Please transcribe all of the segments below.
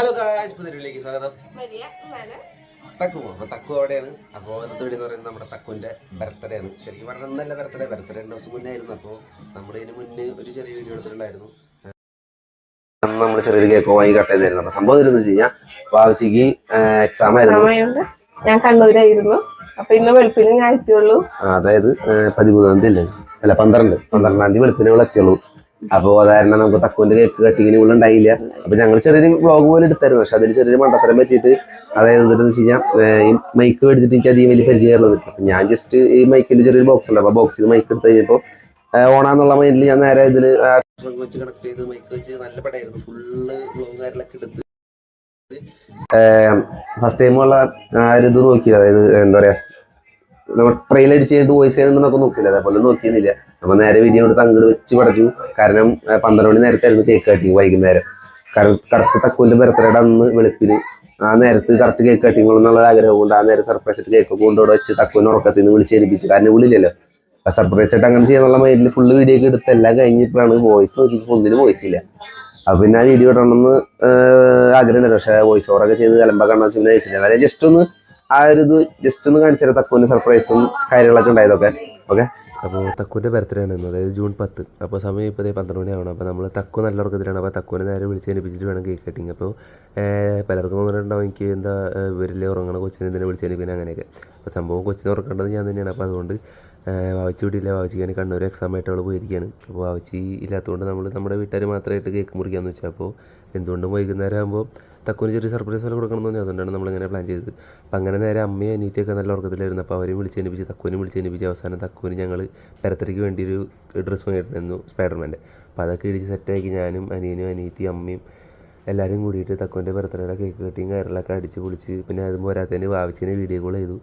Hello guys പുതിയതിലേക്ക് സ്വാഗതം. തക്കുവോ മന തക്കു അപ്പൊ തക്കു അവിടെയാണ്. അപ്പോൾ ഇന്നത്തെ വീഡിയോ എന്ന് പറയുന്നത് നമ്മുടെ തക്കുവിന്റെ ബർത്ത്ഡേ ആണ്. ശരിക്കും പറഞ്ഞാൽ നല്ല ബർത്ത്ഡേ ബർത്ത്ഡേ രണ്ട് ദിവസം മുന്നേ ആയിരുന്നു. അപ്പോൾ നമ്മൾ ഇതിന് മുന്നേ ഒരു ചെറിയ വീഡിയോ എടുത്തിട്ടുണ്ടായിരുന്നു. നമ്മൾ ചെറിയൊരു കേക്ക് വാങ്ങി കട്ട് ചെയ്തായിരുന്നു അപ്പൊ സംഭവം എന്താണെന്ന് വെച്ച് കഴിഞ്ഞാൽ വാവച്ചിക്ക് എക്സാം ആയിരുന്നു. ഞാൻ കണ്ണൂരായിരുന്നു. അപ്പൊ ഇന്ന് വെളുപ്പിന് ഞാൻ എത്തിയുള്ളൂ അതായത് പതിമൂന്നാം തീയതി അല്ലേ? അല്ല പന്ത്രണ്ട്. പന്ത്രണ്ടാം തീയതി വെളുപ്പിനെ ഇവിടെ എത്തിയുള്ളൂ അപ്പോൾ അത് നമുക്ക് തക്കുവിന്റെ കേക്ക് കട്ടിങ്ങിന് ഉള്ള ഉണ്ടായില്ല. അപ്പൊ ഞങ്ങൾ ചെറിയൊരു വ്ളോഗ് പോലെ എടുത്തായിരുന്നു. പക്ഷെ അതിൽ ചെറിയൊരു മണ്ടത്തരം പറ്റിയിട്ട് അതായത് എന്താണെന്ന് വെച്ച് കഴിഞ്ഞാൽ ഈ മൈക്ക് മേടിച്ചിട്ട് എനിക്ക് അധികം വലിയ പരിചയമായിരുന്നു അപ്പൊ ഞാൻ ജസ്റ്റ് ഈ മൈക്കിന്റെ ചെറിയൊരു ബോക്സ് ഉണ്ട്. അപ്പൊ ബോക്സിൽ മൈക്ക് എടുത്ത് കഴിഞ്ഞപ്പോൾ ഓണാന്നുള്ള മൈൻഡിൽ ഞാൻ നേരെ ഇതിൽ വെച്ച് കണക്ട് ചെയ്ത് മൈക്ക് വെച്ച് നല്ല പടമായിരുന്നു ഫുള്ള് വ്ളോഗ് കാര്യങ്ങളൊക്കെ എടുത്ത്. ഫസ്റ്റ് ടൈമുള്ള ഒരു ഇത് നോക്കിയില്ല. അതായത് എന്താ പറയാ നമ്മൾ ട്രെയിൽ അടിച്ച് കഴിഞ്ഞിട്ട് വോയിസ് ചെയ്യുന്നുണ്ടെന്നൊക്കെ നോക്കില്ല അതേപോലെ നോക്കിയിരുന്നില്ല. നമ്മൾ നേരെ വീഡിയോ എടുത്ത് അങ്ങോട്ട് വെച്ച് പടച്ചു. കാരണം പന്ത്രണ്ട് മണി നേരത്തായിരുന്നു കേക്ക് കട്ടിങ് വൈകുന്നേരം. കാരണം കറക്റ്റ് തക്കുവിന്റെ ബർത്ത്ഡേയുടെ അന്ന് വെളുപ്പിന് ആ നേരത്ത് കറക്റ്റ് കേക്ക് കട്ടിങ് എന്നുള്ള ആഗ്രഹം കൊണ്ട് ആ നേരം സർപ്രൈസ് ആയിട്ട് കേക്ക് കൊണ്ടുവിടെ വെച്ച് തക്കുവിനെ ഉറക്കത്തിൽ നിന്ന് വിളിച്ച് ഏൽപ്പിച്ചു കാരണം വിളിയില്ലല്ലോ സർപ്രൈസ് ആയിട്ട് അങ്ങനെ ചെയ്യാന്നുള്ള മൈൻഡിൽ ഫുള്ള് വീഡിയോ ഒക്കെ എടുത്ത് എല്ലാം കഴിഞ്ഞിട്ടാണ് വോയിസ് നോക്കിയപ്പോൾ ഒന്നിനും വോയിസ് ഇല്ല. അപ്പൊ പിന്നെ ആ വീഡിയോ ഇടണമെന്ന് ആഗ്രഹം പക്ഷെ വോയിസ് ഓവറൊക്കെ ചെയ്ത് കലമ്പ കാണാൻ പിന്നെ ആയിട്ടില്ല എന്നാലും ജസ്റ്റ് ഒന്ന് ആ ഒരു ഇത് ജസ്റ്റ് ഒന്ന് കാണിച്ചാൽ തക്കുവിന് സർപ്രൈസും കാര്യങ്ങളൊക്കെ ഉണ്ടായതൊക്കെ. ഓക്കെ അപ്പോൾ തക്കുവിന്റെ ബർത്ത്ഡേ ആണ് അതായത് ജൂൺ പത്ത്. അപ്പോൾ സമയം ഇപ്പോൾ ഇതേ പന്ത്രണ്ട് മണിയാവണം. അപ്പോൾ നമ്മൾ തക്കു നല്ല ഉറക്കത്തിലാണ്. അപ്പോൾ തക്കുവിനെ നേരെ വിളിച്ച് ഏൽപ്പിച്ചിട്ട് വേണം കേക്ക് കട്ടിങ് അപ്പോൾ പലർക്കും തോന്നിയിട്ടുണ്ടാവും എനിക്ക് എന്താ വരില്ല ഉറങ്ങണ കൊച്ചിനെ എന്തിനാണ് വിളിച്ച് ഏൽപ്പിക്കുന്നത് അങ്ങനെയൊക്കെ. അപ്പോൾ സംഭവം കൊച്ചിനെ ഉറക്കേണ്ടത് ഞാൻ തന്നെയാണ്. അപ്പോൾ അതുകൊണ്ട് വാവച്ചി വീട്ടിലില്ല വാവച്ചിക്ക് കണ്ണൂർ എക്സാം ആയിട്ട് അവൾ പോയിരിക്കുകയാണ് അപ്പോൾ വാവച്ചി ഇല്ലാത്തതുകൊണ്ട് നമ്മൾ നമ്മുടെ വീട്ടുകാർ മാത്രമായിട്ട് കേക്ക് മുറിക്കാമെന്ന് വെച്ചാൽ അപ്പോൾ എന്തുകൊണ്ടും വൈകുന്നേരം ആകുമ്പോൾ തക്കുവിന് ചെറിയ സർപ്രൈസ് പോലെ കൊടുക്കണം എന്ന് തോന്നി. അതുകൊണ്ടാണ് നമ്മളിങ്ങനെ പ്ലാൻ ചെയ്തത്. അപ്പം അങ്ങനെ നേരെ അമ്മയും അനീറ്റിയൊക്കെ നല്ല ഉറക്കത്തിലായിരുന്നു. അപ്പോൾ അവരെയും വിളിച്ച് എനിപ്പിച്ച് തക്കുവിനെ വിളിച്ച് എനിപ്പിച്ച് അവസാനം തക്കുവിന് ഞങ്ങൾ പരത്തരയ്ക്ക് വേണ്ടി ഒരു ഡ്രസ്സ് വാങ്ങിയിട്ടുണ്ടായിരുന്നു സ്പൈഡർമാന്റെ. അപ്പോൾ അതൊക്കെ ഇടിച്ച് സെറ്റാക്കി ഞാനും അനിയനും അനീത്തിയും അമ്മയും എല്ലാവരും കൂടിയിട്ട് തക്കുവിന്റെ ബർത്ത്ഡേയുടെ കേക്ക് കട്ടിങ് കയറിലൊക്കെ അടിച്ച് പൊളിച്ച് പിന്നെ അതും പോരാത്തതിന് വാവിച്ചിനെ വീഡിയോ കോൾ ചെയ്തു.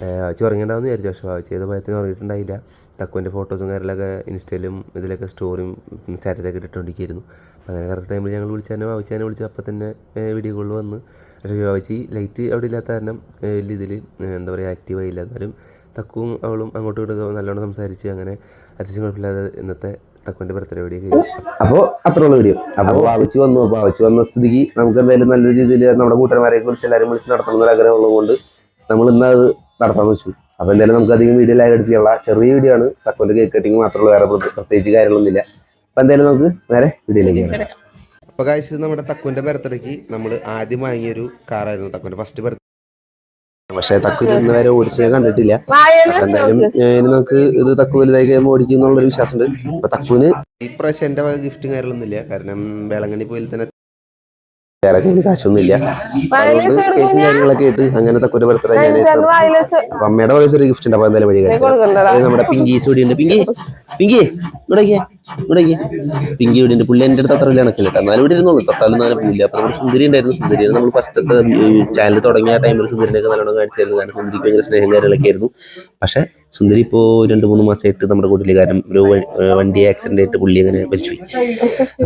വാവിച്ച് ഉറങ്ങിയിട്ടുണ്ടാവുമെന്ന് വിചാരിച്ചു. പക്ഷേ വാവിച്ച് ചെയ്ത ഭയത്തിന് ഉറങ്ങിയിട്ടുണ്ടായില്ല തക്കുവിന്റെ ഫോട്ടോസും കാര്യങ്ങളൊക്കെ ഇൻസ്റ്റയിലും ഇതിലൊക്കെ സ്റ്റോറിയും സ്റ്റാറ്റസൊക്കെ ഇട്ടിട്ടുണ്ടിരിക്കുന്നു അങ്ങനെ കറക്റ്റ് ടൈമിൽ ഞങ്ങൾ വിളിച്ച് തന്നെ വാവിച്ച് തന്നെ വിളിച്ച് അപ്പം തന്നെ വീഡിയോ കോളിൽ വന്ന്. പക്ഷേ വാവിച്ച് ലൈറ്റ് അവിടെ ഇല്ലാത്ത കാരണം വലിയ ഇതിൽ എന്താ പറയുക ആക്റ്റീവ് ആയില്ല. എന്നാലും തക്കുവും അവളും അങ്ങോട്ടും ഇങ്ങോട്ടും നല്ലോണം സംസാരിച്ച് അങ്ങനെ അത്യാവശ്യം കുഴപ്പമില്ലാതെ ഇന്നത്തെ തക്കുവിന്റെ ബർത്ത്ഡേ വീഡിയോ കഴിഞ്ഞു. അപ്പോൾ അത്രയുള്ള വീഡിയോ. അപ്പോൾ വാവിച്ച് വന്നു. അപ്പോൾ വാവിച്ച് വന്ന സ്ഥിതിക്ക് നമുക്ക് എന്തായാലും നല്ല രീതിയിൽ നമ്മുടെ കൂട്ടന്മാരെ കുറിച്ച് എല്ലാവരും വിളിച്ച് നടത്തണം എന്നൊരു ആഗ്രഹം ഉള്ളതുകൊണ്ട് നമ്മൾ ഇന്ന് അത് നടത്താമെന്ന് വെച്ചു. അപ്പോൾ എന്തായാലും നമുക്ക് അധികം വീഡിയോ ലൈവ് അടിപ്പിക്കാനുള്ള ചെറിയ വീഡിയോ ആണ്. തക്കോന്റെ കേക്ക് കട്ടിങ് മാത്രമുള്ള വേറെ പ്രത്യേക- പ്രത്യേകിച്ച് കാര്യങ്ങളൊന്നുമില്ല. അപ്പോൾ എന്തായാലും നമുക്ക് നേരെ വീഡിയോയിലേക്ക് അപ്പൊ അപ്പോൾ കാഴ്ച നമ്മുടെ തക്കുവിന്റെ ബർത്ത്ഡേക്ക് നമ്മൾ ആദ്യം വാങ്ങിയൊരു കാറായിരുന്നു തക്കുവിന്റെ ഫസ്റ്റ് ബർത്ത് പക്ഷേ തക്കു ഇത് ഇന്ന് വരെ ഓടിച്ച് ഞാൻ കണ്ടിട്ടില്ല. എന്തായാലും ഇനി നമുക്ക് ഇത് തക്കു വലുതായി കഴിയുമ്പോൾ ഓടിക്കും എന്നുള്ളൊരു വിശ്വാസമുണ്ട്. അപ്പൊ തക്കുവിന് ഇപ്രാവശ്യം എന്റെ ഗിഫ്റ്റും കാര്യങ്ങളൊന്നുമില്ല. കാരണം വേളങ്ങണ്ണി പോയിൽ തന്നെ വേറെ കയ്യിൽ കാശൊന്നും ഇല്ല. അതുകൊണ്ട് കേസും കാര്യങ്ങളൊക്കെ ആയിട്ട് അങ്ങനത്തെ തക്കുവിന്റെ ഞാൻ അപ്പൊ അമ്മയുടെ വക ചെറിയ ഗിഫ്റ്റ് ഉണ്ട് അപ്പൊ എന്തായാലും വഴി കാണിച്ചു നമ്മുടെ പിങ്കി സൂടി ഉണ്ട് പിങ്കി പിങ്കി ഇവിടേക്ക് ഇവിടേക്ക് പിങ്കി ഇവിടെ ഉണ്ട് പുള്ളി എന്റെ അടുത്ത് അത്ര വലിയ കണക്കില്ല കേട്ടോ. എന്നാലും ഇവിടെ ഇരുന്നുള്ളൂ തൊട്ടാലും നാല് പോയില്ല അപ്പൊ നമ്മുടെ സുന്ദരി ഉണ്ടായിരുന്നു സുന്ദരി. നമ്മൾ ഫസ്റ്റത്തെ ചാനൽ തുടങ്ങിയ ടൈമിൽ സുന്ദരിനെ ഒക്കെ നല്ലോണം കാണിച്ചായിരുന്നു കാരണം സുന്ദരിക്ക് ഭയങ്കര സ്നേഹം കാര്യങ്ങളൊക്കെ ആയിരുന്നു. പക്ഷെ സുന്ദരി ഇപ്പോ രണ്ട് മൂന്ന് മാസമായിട്ട് നമ്മുടെ കൂട്ടിൽ കാരണം ഒരു വണ്ടി ആക്സിഡന്റ് ആയിട്ട് പുള്ളി അങ്ങനെ മരിച്ചുപോയി.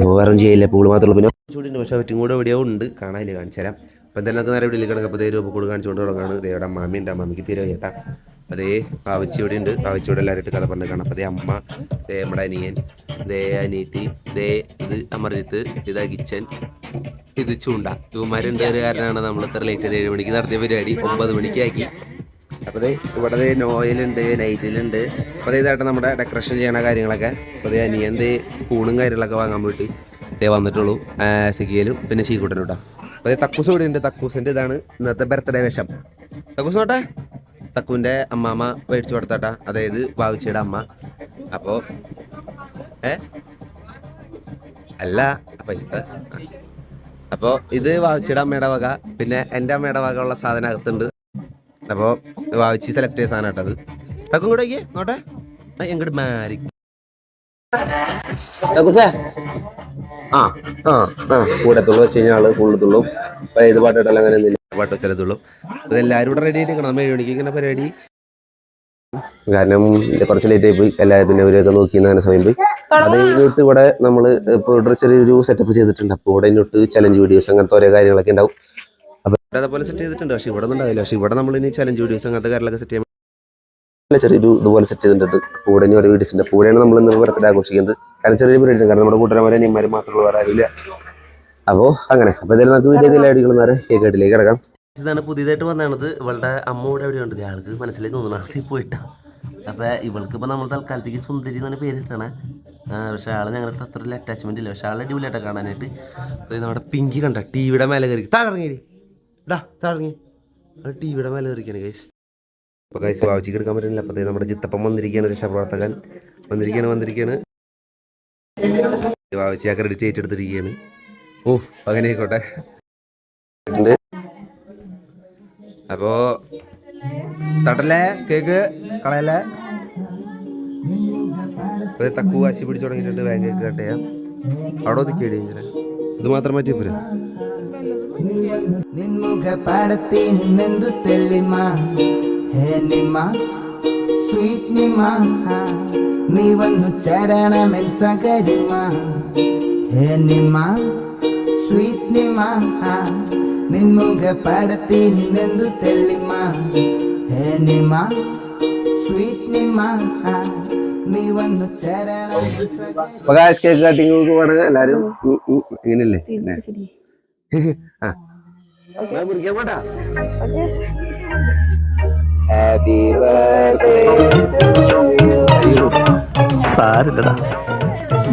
അപ്പോൾ വേറെ ചെയ്യില്ല. പൂൾ മാത്രമല്ല പിന്നെ ചൂടിന്റെ പക്ഷെ അവറ്റും കൂടെ എവിടെയോ ഉണ്ട്. കാണാനില്ല. കാണിച്ചു തരാം അപ്പൊ എന്തായാലും നമുക്ക് നേരെ വീട്ടിലേക്ക് കിടക്കുമ്പോൾ അപ്പോൾ രൂപ കൂടെ കാണിച്ചുകൊണ്ട് തുടങ്ങാണ്. ദേവിടെ അമ്മാമി അമ്മാമിക്ക് തീരെ ചേട്ടാ അതേ പാവച്ചി ഇവിടെ ഉണ്ട് പാവച്ചിയോടെ എല്ലാവരും കഥ പറഞ്ഞു കാണാം അതേ അമ്മ ദേ നമ്മുടെ അനിയൻ ദേ അനിയത്തി ദേ ഇത് അമർജിത്ത് ഇത് കിച്ചൻ ഇത് ചൂണ്ട. ഇവന്മാരുണ്ട് ഒരു കാരണമാണ് നമ്മൾ ഇത്ര ലേറ്റ് ചെയ്ത് ഏഴ് മണിക്ക് നടത്തിയ പരിപാടി. ഒമ്പത് മണിക്കാക്കി അപ്പോൾ ഇവിടെ നോയലുണ്ട് നൈറ്റിലുണ്ട്. അപ്പോൾ ഇതായിട്ട് നമ്മുടെ ഡെക്കറേഷൻ ചെയ്യണ കാര്യങ്ങളൊക്കെ. അപ്പോൾ അനിയൻ ദേ സ്പൂണും കാര്യങ്ങളൊക്കെ വാങ്ങാൻ പോയിട്ട് ദേ വന്നിട്ടുള്ളൂ. സിഗിയലും പിന്നെ ചീക്കുട്ടനും കേട്ടോ അപ്പോൾ തക്കൂസ് ഇവിടെ ഉണ്ട് തക്കൂസിന്റെ ഇതാണ് ഇന്നത്തെ ബർത്ത്ഡേ വേഷം. തക്കൂസ് നോട്ടെ? തക്കുവിന്റെ അമ്മാമ്മ മേടിച്ചു കൊടുത്താട്ടാ. അതായത് ബാവിച്ചിയുടെ അമ്മ. അപ്പോ ഏ? അല്ല പൈസ അപ്പോൾ ഇത് വാവിച്ചിയുടെ അമ്മയുടെ വക. പിന്നെ എന്റെ അമ്മയുടെ വക ഉള്ള സാധനം അകത്തുണ്ട്. അപ്പോൾ വാവിച്ചി സെലക്ട് ചെയ്ത സാധനം കേട്ടത് തക്കും കൂടെ നോട്ടെ എങ്ങോട്ട് മാരി ആ ആ ആ. കൂടത്തുള്ളൂ വെച്ച് കഴിഞ്ഞാൽ ആൾ ഫുള്ളത്തുള്ളൂ ഇപ്പം ഏത് പാട്ടിട്ടാലും അങ്ങനെ ഒന്നുമില്ല പാട്ട് വെച്ചാലത്തുള്ളൂ ഇത് എല്ലാവരും കൂടെ റെഡി ആയിട്ട് നമ്മൾ ഏഴ് മണിക്ക് ഇങ്ങനെ പരിപാടി. കാരണം കുറച്ച് ലേറ്റ് ആയി പോയി. എല്ലാവരും പിന്നെ ഇവരെയൊക്കെ നോക്കി അങ്ങനെ സമയം പോയി. അത് കഴിഞ്ഞിട്ട് ഇവിടെ നമ്മൾ ഇപ്പോൾ ഇവിടെ ചെറിയൊരു സെറ്റപ്പ് ചെയ്തിട്ടുണ്ട്. അപ്പോൾ ഇവിടെ ഇങ്ങോട്ട് ചലഞ്ച് വീഡിയോസ് അങ്ങനത്തെ ഓരോ കാര്യങ്ങളൊക്കെ ഉണ്ടാവും. അപ്പോൾ അതേപോലെ സെറ്റ് ചെയ്തിട്ടുണ്ട്. പക്ഷേ ഇവിടെ ഒന്നും ഉണ്ടാവില്ല. പക്ഷേ ഇവിടെ നമ്മൾ ഇനി ചലഞ്ച് വീഡിയോസ് അങ്ങനത്തെ കാര്യങ്ങളൊക്കെ സെറ്റ് ചെയ്യാൻ നല്ല ചെറിയൊരു ഇതുപോലെ സെറ്റ് ചെയ്തിട്ടുണ്ട്. പൂടനും ഒരു ഉണ്ട് കൂടെയാണ് നമ്മൾ ഇന്ന് ബർത്ത്ഡേ ആഘോഷിക്കുന്നത്. കാരണം ചെറിയ പരിപാടി കാരണം നമ്മുടെ കൂട്ടുകാരന്മാരെ അനിയന്മാരും മാത്രമുള്ള വേറെ ആരുമില്ല. അപ്പോ അങ്ങനെ. അപ്പൊ എന്തായാലും നമുക്ക് വീഡിയോ ഇതിൽ അടിക്കണമെന്നാറ് കേക്ക് കിടക്കാം. ഇതാണ് പുതിയതായിട്ട് വന്നത് ഇവളുടെ അമ്മയുടെ എവിടെ ഉണ്ട് ആൾക്ക് മനസ്സിലേക്ക് തോന്നുന്നു. ആൾക്ക് പോയിട്ടാ. അപ്പൊ ഇവൾക്ക് ഇപ്പൊ നമ്മൾ തൽക്കാലത്തേക്ക് സുന്ദരി എന്നാണ് പേരിട്ടാണ്. പക്ഷെ ആൾ ഞങ്ങളുടെ അത്ര വലിയ അറ്റാച്ച്മെന്റ് ഇല്ല. പക്ഷെ ആളെ അടിപൊളിയായിട്ടാ കാണാനായിട്ട്. നമ്മുടെ പിങ്കി കണ്ട. ടിവിയുടെ മേലെ കയറി. താഴെ ഡാ താഴെ അത് ടിവിയുടെ മേലെ കയറിക്കാണ് ഗൈസ് അപ്പോൾ കൈസ് വാവിച്ചിക്ക് എടുക്കാൻ പറ്റുന്നില്ല. അപ്പോൾ നമ്മുടെ ചിത്തപ്പം വന്നിരിക്കുകയാണ് രക്ഷാപ്രവർത്തകൻ. വന്നിരിക്കുകയാണ് വന്നിരിക്കുകയാണ്. വാവിച്ചി ആ ക്രെഡിറ്റ് ഏറ്റെടുത്തിരിക്കുകയാണ്. ഓ അങ്ങനെ ആയിക്കോട്ടെ അപ്പോൾ തട്ടല്ലേ? കേക്ക് കളയല്ലേ? അപ്പോൾ തക്കു വാശി പിടിച്ചു തുടങ്ങിയിട്ടുണ്ട് ബാങ്ക് കേക്ക് കട്ട് ചെയ്യാം അവിടെ ഒന്ന് കേടി ഇത് മാത്രം മാറ്റി പോരാ? നിൻമുഖ പാടത്തിൽ നിന്നെന്തു തെളിമാ? ഹേ നിമ്മ സ്വീറ്റ് നിമ്മ നീ വന്നു ചരണമെൻ സകരിമ. ഹേ നിമ്മ സ്വീറ്റ് നിമ്മ നിന്മുഖ പടത്തി നിന്നെന്തു തെള്ളിമ്മ ഹേ നിമ്മ സ്വീറ്റ് നിമ്മ നീ വന്നു ചരണ അപ്പൊ ഗായ്സ് കേക്ക് കട്ടിങ് ഒക്കെ പാടുക എല്ലാരും ഇങ്ങനല്ലേ ആ. മുറിക്കാൻ പോട്ടാ? ഹാപ്പി സാരില്ലടാ.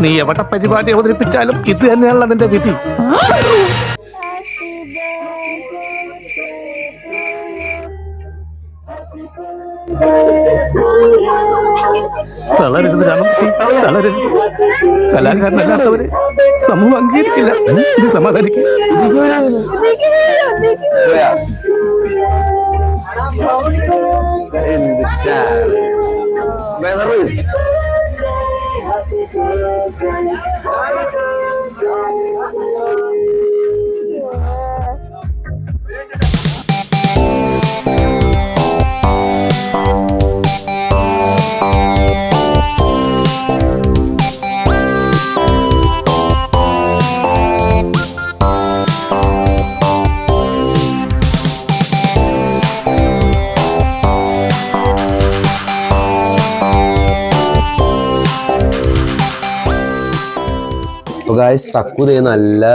നീ എവിടെ പരിപാടി അവതരിപ്പിച്ചാലും ഇത് തന്നെയാണല്ലോ നിന്റെ വിധി. തളരരുത് രാമൻകുട്ടി തളരരുത്. കലാകാരനല്ലാത്തവരെ സമൂഹം അംഗീകരിക്കില്ല. ഇത് സമാധാനിക്കും പോയാ? എന്തിട്ടാ? വെതറ്. അപ്പൊ ഗായ്സ് തക്കുതേ നല്ല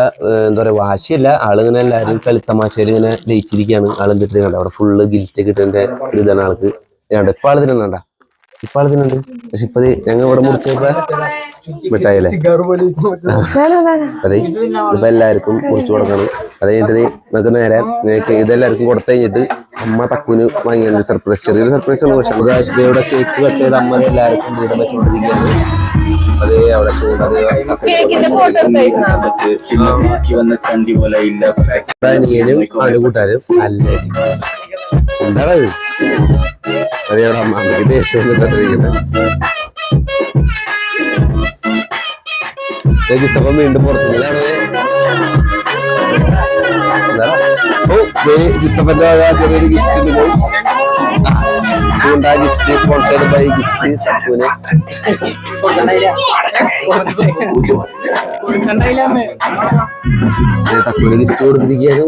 എന്താ പറയുക വാശിയല്ല. ആളിങ്ങനെ എല്ലാവരും കളിത്തമാശയിൽ ഇങ്ങനെ ലയിച്ചിരിക്കുകയാണ് ആളെന്തിട്ട് കണ്ട അവിടെ ഫുള്ള് ഗിൽറ്റ് കിട്ടുന്നതിന്റെ ഒരു ഇതാണ് ആൾക്ക്. കണ്ട ഇപ്പൊ ആൾ തിന്നണ്ട ഇപ്പൊ ആൾ തിന്നുണ്ട്. പക്ഷെ ഇപ്പത് ഞങ്ങൾ ഇവിടെ മുറിച്ചപ്പോ മിഠായില്ലേ അതെ. ഇപ്പൊ എല്ലാവർക്കും മുറിച്ചു കൊടുക്കണം. അത് കഴിഞ്ഞിട്ട് നമുക്ക് നേരെ ഇതെല്ലാവർക്കും കൊടുത്തു കഴിഞ്ഞിട്ട് അമ്മ തക്കുന് വാങ്ങിയുണ്ട് സർപ്രൈസ് ചെറിയൊരു സർപ്രൈസ് ആണ്. പക്ഷെ കേക്ക് കട്ട് ചെയ്ത് അമ്മ എല്ലാവർക്കും വീട് വെച്ചുകൊണ്ടിരിക്കുകയാണ് അതേ അവിടെ ബാക്കി വന്ന ചണ്ടി പോലെ ഇല്ല അനിയനും അല്ലേ? എന്താണ് അതേ അവിടെ അമ്മയ്ക്ക് ദേഷ്യം വന്നിട്ടിരിക്കുന്നത് ചിത്തപ്പം വീണ്ടും പുറത്തുനിന്നാണ്. ഓ ദേ ചിത്തപ്പന്റെ ചെറിയൊരു ഗിഫ്റ്റ് ഉണ്ട് guys. ചൂണ്ട ഗിഫ്റ്റ് സ്പോൺസർഡ് ബൈ ഗിഫ്റ്റ് തപ്പൂന് തപ്പൂന് ഗിഫ്റ്റ് കൊടുത്തിരിക്കുകയാണ്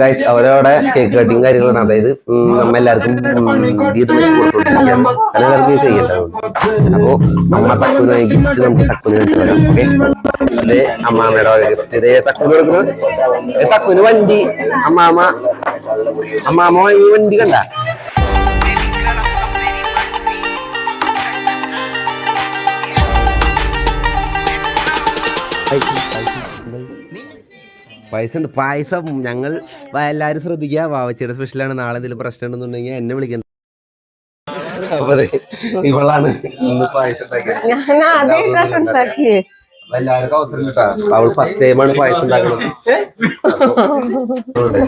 ഗൈസ് അവരവിടെ കേക്ക് കട്ടിങ് കാര്യങ്ങളാണ്. അതായത് നമ്മ എല്ലാവർക്കും ഗീത് വെച്ച് എല്ലാവർക്കും കേക്ക് അപ്പോ അമ്മ തക്കുനായി ഗിഫ്റ്റ് നമുക്ക് തക്കുന വെച്ച് തരാം. ഓക്കെ ഇതേ അമ്മാമ്മയുടെ ഗിഫ്റ്റ് ഇതേ തക്കുന് കൊടുക്കണം തക്കുന് വണ്ടി. അമ്മാമ്മ അമ്മാമ്മ വാങ്ങി വണ്ടി കണ്ട? പൈസ ഉണ്ട് പായസം ഞങ്ങൾ എല്ലാവരും ശ്രദ്ധിക്കുക. വാവച്ചിയുടെ സ്പെഷ്യലാണ് നാളെ എന്തെങ്കിലും പ്രശ്നം ഉണ്ടെന്നുണ്ടെങ്കിൽ എന്നെ വിളിക്കണം. ഇവളാണ് ഇന്ന് പായസം ഉണ്ടാക്കിയത്. എല്ലാവർക്കും അവസരം കിട്ടാ. അവൾ ഫസ്റ്റ് ടൈമാണ് പായസം ഉണ്ടാക്കുന്നത്.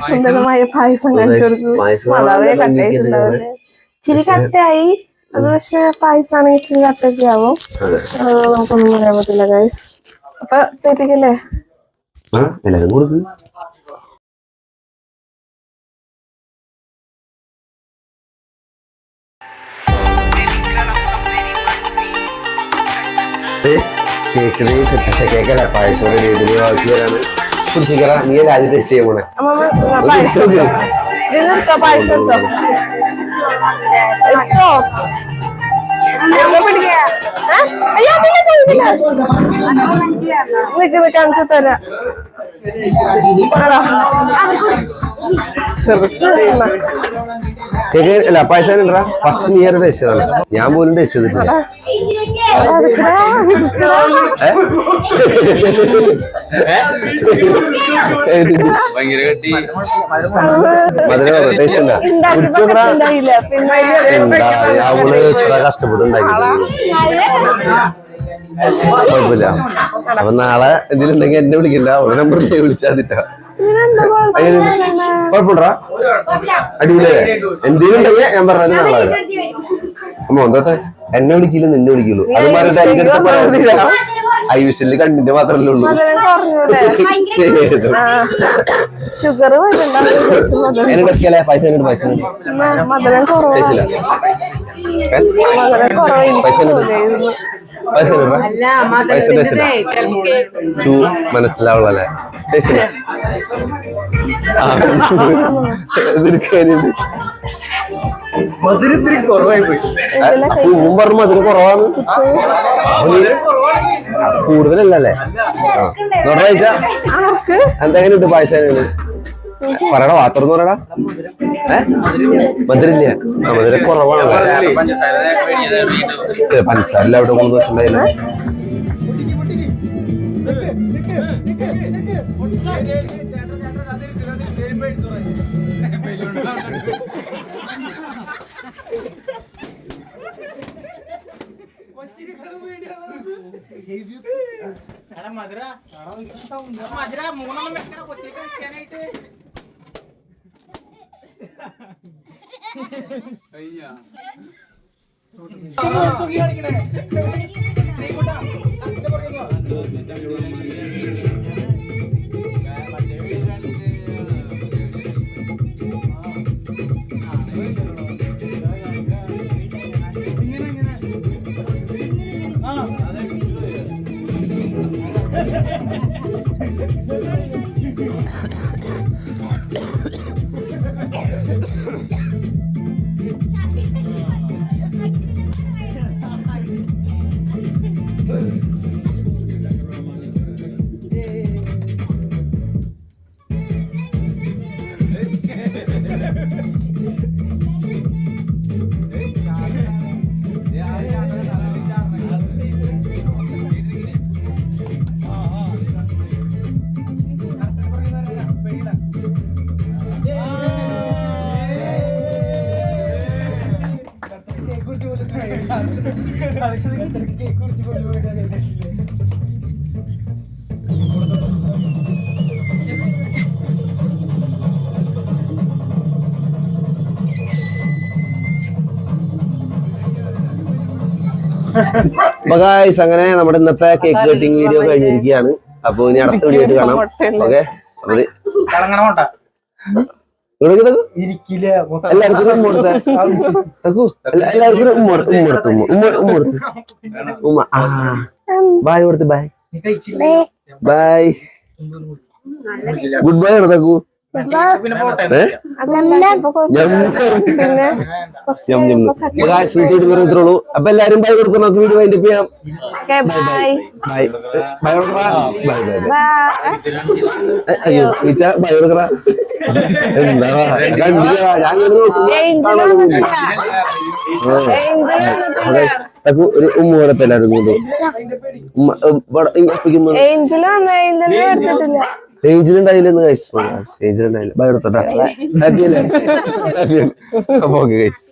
സുന്ദരമായ പായസം കാണിച്ചു കൊടുക്കും. പായസം വളരെ നല്ല കട്ടായിട്ടുണ്ടാവില്ലേ ഇച്ചിരി കട്ടയായി അത് പക്ഷെ പായസാണെങ്കിൽ ഇച്ചിരി കട്ടൊക്കെ ആവും. നമുക്കൊന്നും പറയാൻ പറ്റില്ല ഗൈസ് അപ്പൊ തെറ്റിക്കല്ലേ? ആ എല്ലാവരും കൊടുക്ക്. കേക്ക് സെറ്റ് കേക്കല്ല പായസം റെഡി ആയിട്ട് വാങ്ങിച്ചു വരാണ് കുടിച്ചിക്കറ നീ ആദ്യം ടേസ്റ്റ് അമ്മ പായസം അയ്യോ അതിലെ പോയില്ല നിക്ക് നിക്ക് കാണിച്ചു തരാം ആടാ. കേക്ക് അല്ല പായസം ഫസ്റ്റ് ഇയർ ടേസ്റ്റ് ചെയ്താണ് ഞാൻ പോലും ടേസ്റ്റ് ചെയ്തിട്ടില്ല. മധുരം ടേസ്റ്റ് ഉണ്ടാ അവൾ ഇത്ര കഷ്ടപ്പെട്ടുണ്ടാക്കി കുഴപ്പമില്ല. അപ്പൊ നാളെ എന്തെങ്കിലും ഉണ്ടെങ്കിൽ എന്നെ വിളിക്കണ്ട. ഒരു നമ്പർ വിളിച്ചാതിട്ടാ ഇതിനെന്താ കുഴപ്പം? കുഴപ്പമില്ലടാ അടിപൊളിയല്ലേ? എന്തെങ്കിലും ഉണ്ടെങ്കിൽ ഞാൻ പറഞ്ഞു നാളെ. എന്തോട്ടെ? എന്നെ വിളിക്കില്ല നിന്നെ വിളിക്കുള്ളൂ. അത് പറഞ്ഞിട്ട് ഐവിഷൽ കണ്ണിന്റെ മാത്രല്ലേ ഉള്ളൂ. ഷുഗർ പൈസ പൈസ പൈസ. പൈസ മനസ്സിലാവുള്ളല്ലേ? മധുരത്തിന് കുറവായി പോയി. പൂവും പറഞ്ഞു അതിന് കുറവാണ്? കൂടുതലല്ലേ? ആ നോട്ടാ ആർക്ക്? എന്തെങ്കിലും പായസം പറയടാ വാത്തർന്ന് പറയടാ. ഏ? മധുരില്ല ആ മധുര കുറവാണ് പഞ്ചസാരല്ല അവിടെ കൊണ്ടു വെച്ചിട്ടുണ്ടായില്ല మధుర మధుర మూలం పెట్టారు అయ్యా അപ്പൊ ഗായ്സ് അങ്ങനെ നമ്മുടെ ഇന്നത്തെ കേക്ക് കട്ടിങ് വീഡിയോ കഴിഞ്ഞിരിക്കുകയാണ്. അപ്പൊ ഇനി അടുത്ത വീഡിയോ ആയിട്ട് കാണാം. ഓക്കെ അപ്പൊ. എല്ലാവർക്കും എല്ലാവർക്കും ഉമ്മ കൊടുത്ത് ഉമ്മ കൊടുത്ത് ഉമ്മ ആ. ബായ് കൊടുത്ത് ബായ് ബായ് ഗുഡ് ബൈ ആണ് തക്കു. ഞം. അപ്പൊ അപ്പൊ എല്ലാരും ബൈ കൊടുത്ത് നമുക്ക് വീഡിയോ വൈൻഡ് ചെയ്യാം. Okay bye bye bye bye bye bye അയ്യോ ബൈ കൊടുക്കടാ. ഒരു ഉമ്മ കൊടുത്ത് എല്ലാവരും കൊണ്ട് ഉണ്ടായില്ലെന്ന് കഴിച്ചു ഏഞ്ചൽ ഉണ്ടായില്ല ബൈ കൊടുത്തോട്ടാ ഹാപ്പി അല്ലേ? ഹാപ്പി അപ്പൊ ഓക്കെ ഗൈസ്